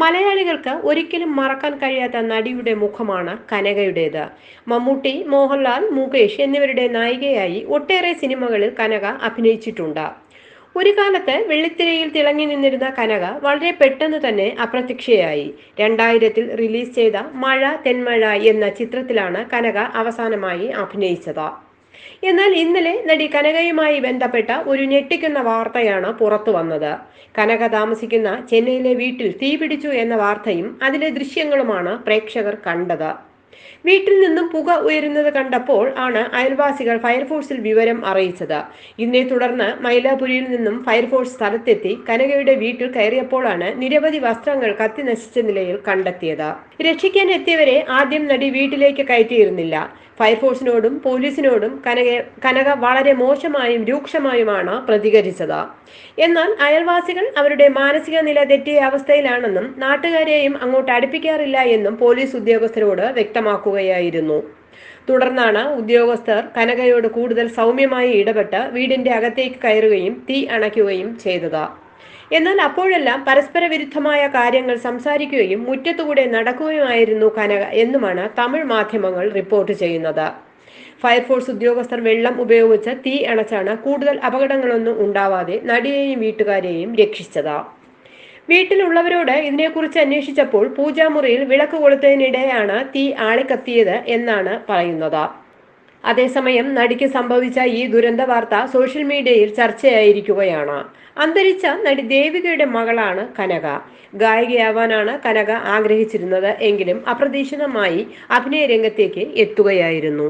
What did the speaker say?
മലയാളികൾക്ക് ഒരിക്കലും മറക്കാൻ കഴിയാത്ത നടിയുടെ മുഖമാണ് കനകയുടേത്. മമ്മൂട്ടി മോഹൻലാൽ മുകേഷ് എന്നിവരുടെ നായികയായി ഒട്ടേറെ സിനിമകളിൽ കനക അഭിനയിച്ചിട്ടുണ്ട്. ഒരു കാലത്ത് വെള്ളിത്തിരയിൽ തിളങ്ങി നിന്നിരുന്ന കനക വളരെ പെട്ടെന്ന് തന്നെ അപ്രത്യക്ഷയായി. രണ്ടായിരത്തിൽ റിലീസ് ചെയ്ത മഴ തെന്മഴ എന്ന ചിത്രത്തിലാണ് കനക അവസാനമായി അഭിനയിച്ചത്. എന്നാൽ ഇന്നലെ നടി കനകയുമായി ബന്ധപ്പെട്ട ഒരു ഞെട്ടിക്കുന്ന വാർത്തയാണ് പുറത്തു വന്നത്. കനക താമസിക്കുന്ന ചെന്നൈയിലെ വീട്ടിൽ തീപിടിച്ചു എന്ന വാർത്തയും അതിലെ ദൃശ്യങ്ങളുമാണ് പ്രേക്ഷകർ കണ്ടത്. വീട്ടിൽ നിന്നും പുക ഉയരുന്നത് കണ്ടപ്പോൾ ആണ് അയൽവാസികൾ ഫയർഫോഴ്സിൽ വിവരം അറിയിച്ചത്. ഇതിനെ തുടർന്ന് മൈലാപുരിയിൽ നിന്നും ഫയർഫോഴ്സ് സ്ഥലത്തെത്തി കനകയുടെ വീട്ടിൽ കയറിയപ്പോഴാണ് നിരവധി വസ്ത്രങ്ങൾ കത്തി നശിച്ച നിലയിൽ കണ്ടെത്തിയത്. രക്ഷിക്കാൻ എത്തിയവരെ ആദ്യം നടി വീട്ടിലേക്ക് കയറ്റിയിരുന്നില്ല. ഫയർഫോഴ്സിനോടും പോലീസിനോടും കനക കനക വളരെ മോശമായും രൂക്ഷമായുമാണ് പ്രതികരിച്ചത്. എന്നാൽ അയൽവാസികൾ അവരുടെ മാനസിക നില തെറ്റിയ അവസ്ഥയിലാണെന്നും നാട്ടുകാരെയും അങ്ങോട്ട് അടുപ്പിക്കാറില്ല എന്നും പോലീസ് ഉദ്യോഗസ്ഥരോട് വ്യക്തമാക്കുകയായിരുന്നു. തുടർന്നാണ് ഉദ്യോഗസ്ഥർ കനകയോട് കൂടുതൽ സൗമ്യമായി ഇടപെട്ട് വീടിന്റെ അകത്തേക്ക് കയറുകയും തീ അണയ്ക്കുകയും ചെയ്തത്. എന്നാൽ അപ്പോഴെല്ലാം പരസ്പര വിരുദ്ധമായ കാര്യങ്ങൾ സംസാരിക്കുകയും മുറ്റത്തുകൂടെ നടക്കുകയുമായിരുന്നു കനക എന്നുമാണ് തമിഴ് മാധ്യമങ്ങൾ റിപ്പോർട്ട് ചെയ്യുന്നത്. ഫയർഫോഴ്സ് ഉദ്യോഗസ്ഥർ വെള്ളം ഉപയോഗിച്ച് തീ അണച്ചാണ് കൂടുതൽ അപകടങ്ങളൊന്നും ഉണ്ടാവാതെ നടിയെയും വീട്ടുകാരെയും രക്ഷിച്ചത്. വീട്ടിലുള്ളവരോട് ഇതിനെക്കുറിച്ച് അന്വേഷിച്ചപ്പോൾ പൂജാമുറിയിൽ വിളക്ക് കൊളുത്തതിനിടെയാണ് തീ ആളിക്കത്തിയത് എന്നാണ് പറയുന്നത്. അതേസമയം നടിക്ക് സംഭവിച്ച ഈ ദുരന്ത വാർത്ത സോഷ്യൽ മീഡിയയിൽ ചർച്ചയായിരിക്കുകയാണ്. അന്തരിച്ച നടി ദേവികയുടെ മകളാണ് കനക. ഗായികയാവാനാണ് കനക ആഗ്രഹിച്ചിരുന്നത് എങ്കിലും അപ്രതീക്ഷിതമായി അഭിനയ രംഗത്തേക്ക് എത്തുകയായിരുന്നു.